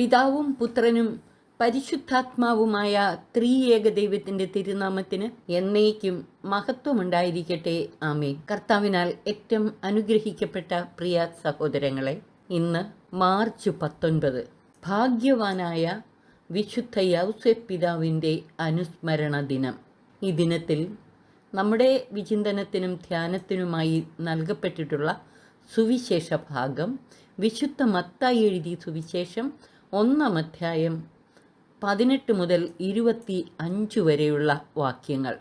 പിതാവും പുത്രനും പരിശുദ്ധാത്മാവുമായ ത്രിയേക ദൈവത്തിന്റെ തിരുനാമത്തിന് എന്നേക്കും മഹത്വമുണ്ടായിരിക്കട്ടെ. ആമേ കർത്താവിനാൽ ഏറ്റവും അനുഗ്രഹിക്കപ്പെട്ട പ്രിയ സഹോദരങ്ങളെ ഇന്ന് മാർച്ച് പത്തൊൻപത് ഭാഗ്യവാനായ വിശുദ്ധ യൗസഫ് പിതാവിന്റെ അനുസ്മരണ ദിനം. ഈ ദിനത്തിൽ നമ്മുടെ വിചിന്തനത്തിനും ധ്യാനത്തിനുമായി നൽകപ്പെട്ടിട്ടുള്ള സുവിശേഷ ഭാഗം വിശുദ്ധ മത്തായി എഴുതിയ സുവിശേഷം ഒന്നാം അധ്യായം പതിനെട്ട് മുതൽ ഇരുപത്തി അഞ്ച് വരെയുള്ള വാക്യങ്ങൾ.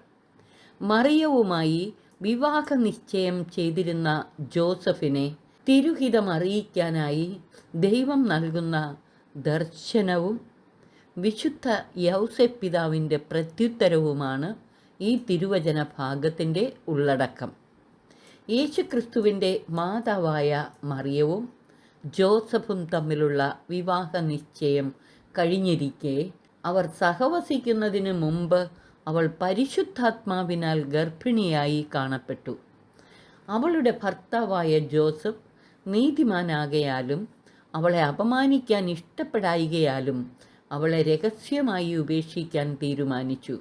മറിയവുമായി വിവാഹ നിശ്ചയം ചെയ്തിരുന്ന ജോസഫിനെ തിരുഹിതം അറിയിക്കാനായി ദൈവം നൽകുന്ന ദർശനവും വിശുദ്ധ യൗസഫ് പിതാവിന്റെ പ്രത്യുത്തരവുമാണ് ഈ തിരുവചന ഭാഗത്തിന്റെ ഉള്ളടക്കം. യേശുക്രിസ്തുവിന്റെ മാതാവായ മറിയവും ജോസഫും തമ്മിലുള്ള വിവാഹ നിശ്ചയം കഴിഞ്ഞിരിക്കെ അവർ സഹവസിക്കുന്നതിന് മുമ്പ് അവൾ പരിശുദ്ധാത്മാവിനാൽ ഗർഭിണിയായി കാണപ്പെട്ടു. അവളുടെ ഭർത്താവായ ജോസഫ് നീതിമാനാകയാലും അവളെ അപമാനിക്കാൻ ഇഷ്ടപ്പെടായികയാലും അവളെ രഹസ്യമായി ഉപേക്ഷിക്കാൻ തീരുമാനിച്ചു.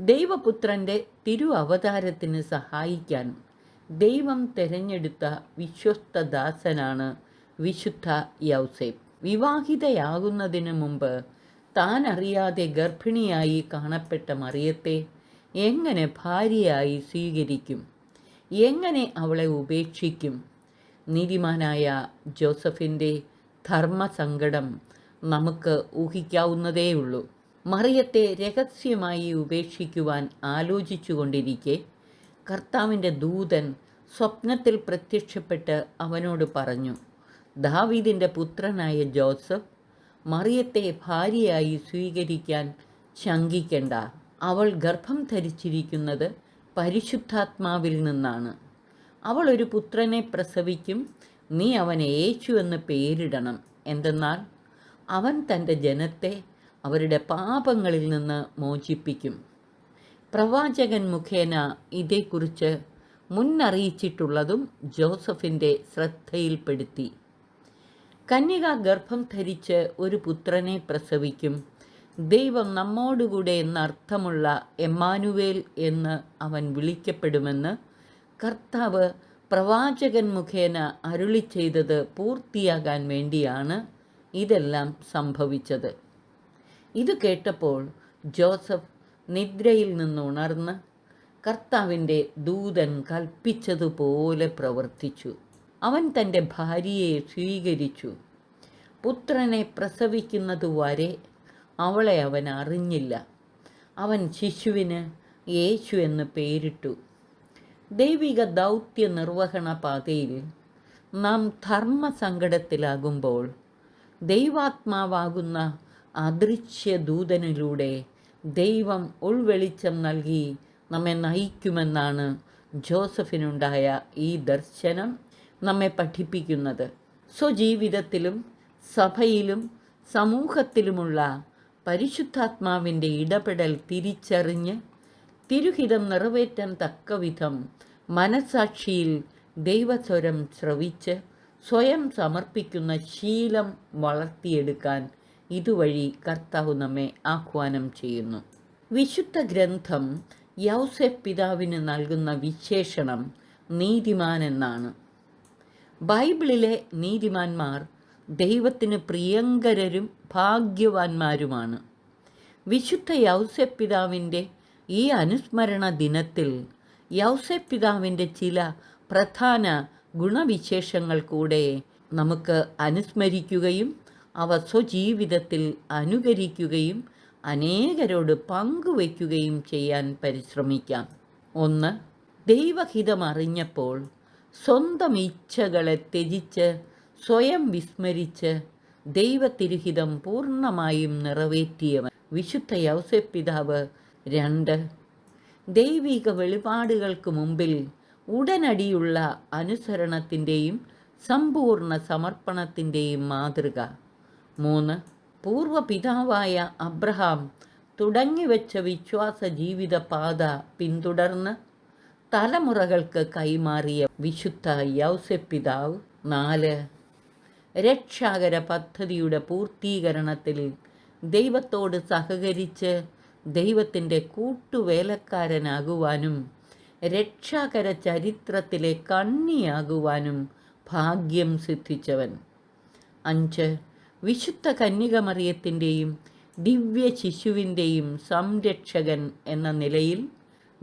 ദൈവപുത്രന്റെ തിരു അവതാരത്തിന് സഹായിക്കാൻ ദൈവം തെരഞ്ഞെടുത്ത വിശ്വസ്തദാസനാണ് വിശുദ്ധ യൗസേപ്പ്. വിവാഹിതയാകുന്നതിന് മുമ്പ് താൻ അറിയാതെ ഗർഭിണിയായി കാണപ്പെട്ട മറിയത്തെ എങ്ങനെ ഭാര്യയായി സ്വീകരിക്കും? എങ്ങനെ അവളെ ഉപേക്ഷിക്കും? നീതിമാനായ ജോസഫിന്റെ ധർമ്മസങ്കടം നമുക്ക് ഊഹിക്കാവുന്നതേയുള്ളൂ. മറിയത്തെ രഹസ്യമായി ഉപേക്ഷിക്കുവാൻ ആലോചിച്ചുകൊണ്ടിരിക്കെ കർത്താവിന്റെ ദൂതൻ സ്വപ്നത്തിൽ പ്രത്യക്ഷപ്പെട്ട് അവനോട് പറഞ്ഞു ദാവീദിന്റെ പുത്രനായ ജോസഫ് മറിയത്തെ ഭാര്യയായി സ്വീകരിക്കാൻ ശങ്കിക്കണ്ട. അവൾ ഗർഭം ധരിച്ചിരിക്കുന്നത് പരിശുദ്ധാത്മാവിൽ നിന്നാണ്. അവൾ ഒരു പുത്രനെ പ്രസവിക്കും നീ അവനെ യേശു എന്ന് പേരിടണം. എന്തെന്നാൽ അവൻ തന്റെ ജനത്തെ അവരുടെ പാപങ്ങളിൽ നിന്ന് മോചിപ്പിക്കും. പ്രവാചകൻ മുഖേന ഇതേക്കുറിച്ച് മുന്നറിയിച്ചിട്ടുള്ളതും ജോസഫിന്റെ ശ്രദ്ധയിൽപ്പെടുത്തി. കന്യക ഗർഭം ധരിച്ച് ഒരു പുത്രനെ പ്രസവിക്കും. ദൈവം നമ്മോടുകൂടെ എന്നർത്ഥമുള്ള എമ്മാനുവേൽ എന്ന് അവൻ വിളിക്കപ്പെടുമെന്ന് കർത്താവ് പ്രവാചകൻ മുഖേന അരുളി ചെയ്തത് പൂർത്തിയാകാൻ വേണ്ടിയാണ് ഇതെല്ലാം സംഭവിച്ചത്. ഇത് കേട്ടപ്പോൾ ജോസഫ് നിദ്രയിൽ നിന്നുണർന്ന് കർത്താവിന്റെ ദൂതൻ കൽപ്പിച്ചതുപോലെ പ്രവർത്തിച്ചു. അവൻ തന്റെ ഭാര്യയെ സ്വീകരിച്ചു. പുത്രനെ പ്രസവിക്കുന്നതുവരെ അവളെ അവൻ അറിഞ്ഞില്ല. അവൻ ശിശുവിന് യേശു എന്ന് പേരിട്ടു. ദൈവിക ദൗത്യ നിർവഹണ പാതയിൽ നാം ധർമ്മസങ്കടത്തിലാകുമ്പോൾ ദൈവാത്മാവാകുന്ന അദൃശ്യ ദൂതനിലൂടെ ദൈവം ഉൾവെളിച്ചം നൽകി നമ്മെ നയിക്കുമെന്നാണ് ജോസഫിനുണ്ടായ ഈ ദർശനം. നമ്മെ പഠിപ്പിക്കുന്നത്. സ്വജീവിതത്തിലും സഭയിലും സമൂഹത്തിലുമുള്ള പരിശുദ്ധാത്മാവിന്റെ ഇടപെടൽ തിരിച്ചറിഞ്ഞ് തിരുഹിതം നിറവേറ്റാൻ തക്കവിധം മനസാക്ഷിയിൽ ദൈവസ്വരം ശ്രവിച്ച് സ്വയം സമർപ്പിക്കുന്ന ശീലം വളർത്തിയെടുക്കാൻ ഇതുവഴി കർത്താവ് നമ്മെ ആഹ്വാനം ചെയ്യുന്നു. വിശുദ്ധ ഗ്രന്ഥം യൗസെഫ് പിതാവിന് നൽകുന്ന വിശേഷണം നീതിമാൻ എന്നാണ്. ബൈബിളിലെ നീതിമാന്മാർ ദൈവത്തിന് പ്രിയങ്കരരും ഭാഗ്യവാന്മാരുമാണ്. വിശുദ്ധ യൗസപിതാവിന്റെ ഈ അനുസ്മരണ ദിനത്തിൽ യൗസപിതാവിന്റെ ചില പ്രധാന ഗുണവിശേഷങ്ങൾ കൂടെ നമുക്ക് അനുസ്മരിക്കുകയും അവ സ്വജീവിതത്തിൽ അനുകരിക്കുകയും അനേകരോട് പങ്കുവയ്ക്കുകയും ചെയ്യാൻ പരിശ്രമിക്കാം. ഒന്ന് ദൈവഹിതം അറിഞ്ഞപ്പോൾ സ്വന്തം ഇച്ഛകളെ ത്യജിച്ച് സ്വയം വിസ്മരിച്ച് ദൈവത്തിരുഹിതം പൂർണമായും നിറവേറ്റിയവൻ വിശുദ്ധ യൗസെഫ് പിതാവ് രണ്ട്. ദൈവിക വെളിപാടുകൾക്ക് മുമ്പിൽ ഉടനടിയുള്ള അനുസരണത്തിന്റെയും സമ്പൂർണ സമർപ്പണത്തിന്റെയും മാതൃക. മൂന്ന്. പൂർവപിതാവായ അബ്രഹാം തുടങ്ങിവെച്ച വിശ്വാസ ജീവിത പാത പിന്തുടർന്ന് തലമുറകൾക്ക് കൈമാറിയ വിശുദ്ധ യൗസെപ്പിതാവ് നാല്. രക്ഷാകര പദ്ധതിയുടെ പൂർത്തീകരണത്തിൽ ദൈവത്തോട് സഹകരിച്ച് ദൈവത്തിന്റെ കൂട്ടുവേലക്കാരനാകുവാനും രക്ഷാകര ചരിത്രത്തിലെ കണ്ണിയാകുവാനും ഭാഗ്യം സിദ്ധിച്ചവൻ. അഞ്ച്. വിശുദ്ധ കന്യകമറിയത്തിന്റെയും ദിവ്യ ശിശുവിന്റെയും സംരക്ഷകൻ എന്ന നിലയിൽ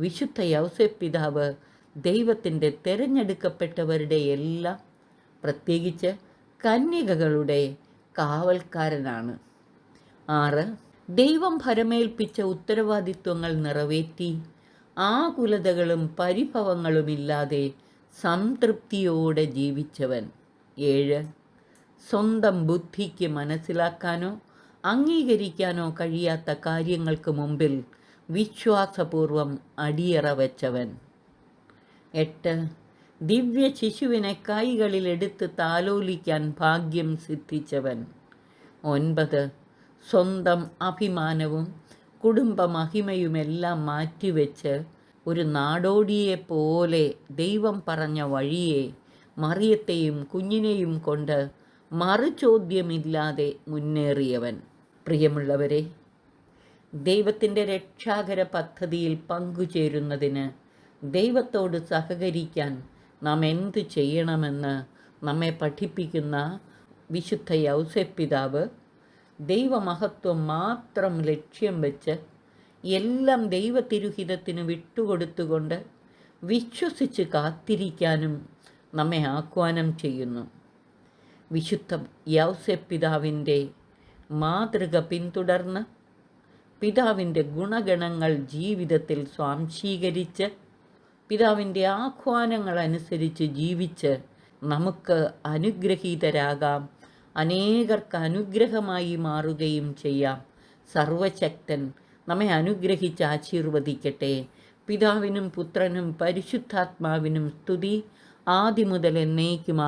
വിശുദ്ധ യൗസപിതാവ് ദൈവത്തിന്റെ തിരഞ്ഞെടുക്കപ്പെട്ടവരുടെ എല്ലാം പ്രത്യേകിച്ച് കന്യകകളുടെ കാവൽക്കാരനാണ്. ആറ് ദൈവം ഭരമേൽപ്പിച്ച ഉത്തരവാദിത്വങ്ങൾ നിറവേറ്റി ആകുലതകളും പരിഭവങ്ങളുമില്ലാതെ സംതൃപ്തിയോടെ ജീവിച്ചവൻ. ഏഴ് സ്വന്തം ബുദ്ധിക്ക് മനസ്സിലാക്കാനോ അംഗീകരിക്കാനോ കഴിയാത്ത കാര്യങ്ങൾക്ക് മുമ്പിൽ വിശ്വാസപൂർവം അടിയറ വെച്ചവൻ. എട്ട്. ദിവ്യ ശിശുവിനെ കൈകളിൽ കൈകളിലെടുത്ത് താലോലിക്കാൻ ഭാഗ്യം സിദ്ധിച്ചവൻ. ഒൻപത്. സ്വന്തം അഭിമാനവും കുടുംബ മഹിമയുമെല്ലാം മാറ്റിവെച്ച് ഒരു നാടോടിയെ പോലെ ദൈവം പറഞ്ഞ വഴിയെ മറിയത്തെയും കുഞ്ഞിനെയും കൊണ്ട് മറുചോദ്യമില്ലാതെ മുന്നേറിയവൻ. പ്രിയമുള്ളവരെ ദൈവത്തിന്റെ രക്ഷാകര പദ്ധതിയിൽ പങ്കുചേരുന്നതിന് ദൈവത്തോട് സഹകരിക്കാൻ നാം എന്ത് ചെയ്യണമെന്ന് നമ്മെ പഠിപ്പിക്കുന്ന വിശുദ്ധ യൗസപിതാവ് ദൈവമഹത്വം മാത്രം ലക്ഷ്യം വെച്ച് എല്ലാം ദൈവതിരുഹിതത്തിന് വിട്ടുകൊടുത്തുകൊണ്ട് വിശ്വസിച്ച് കാത്തിരിക്കാനും നമ്മെ ആഹ്വാനം ചെയ്യുന്നു. വിശുദ്ധ യൗസപിതാവിന്റെ മാതൃക പിന്തുടർന്ന് പിതാവിന്റെ ഗുണഗണങ്ങൾ ജീവിതത്തിൽ സ്വാംശീകരിച്ച് പിതാവിന്റെ ആഹ്വാനങ്ങൾ അനുസരിച്ച് ജീവിച്ച് നമുക്ക് അനുഗ്രഹീതരാകാം. അനേകർക്ക് അനുഗ്രഹമായി മാറുകയും ചെയ്യാം. സർവശക്തൻ നമ്മെ അനുഗ്രഹിച്ച് ആശീർവദിക്കട്ടെ. പിതാവിനും പുത്രനും പരിശുദ്ധാത്മാവിനും സ്തുതി. ആദ്യം മുതൽ എന്നേക്കും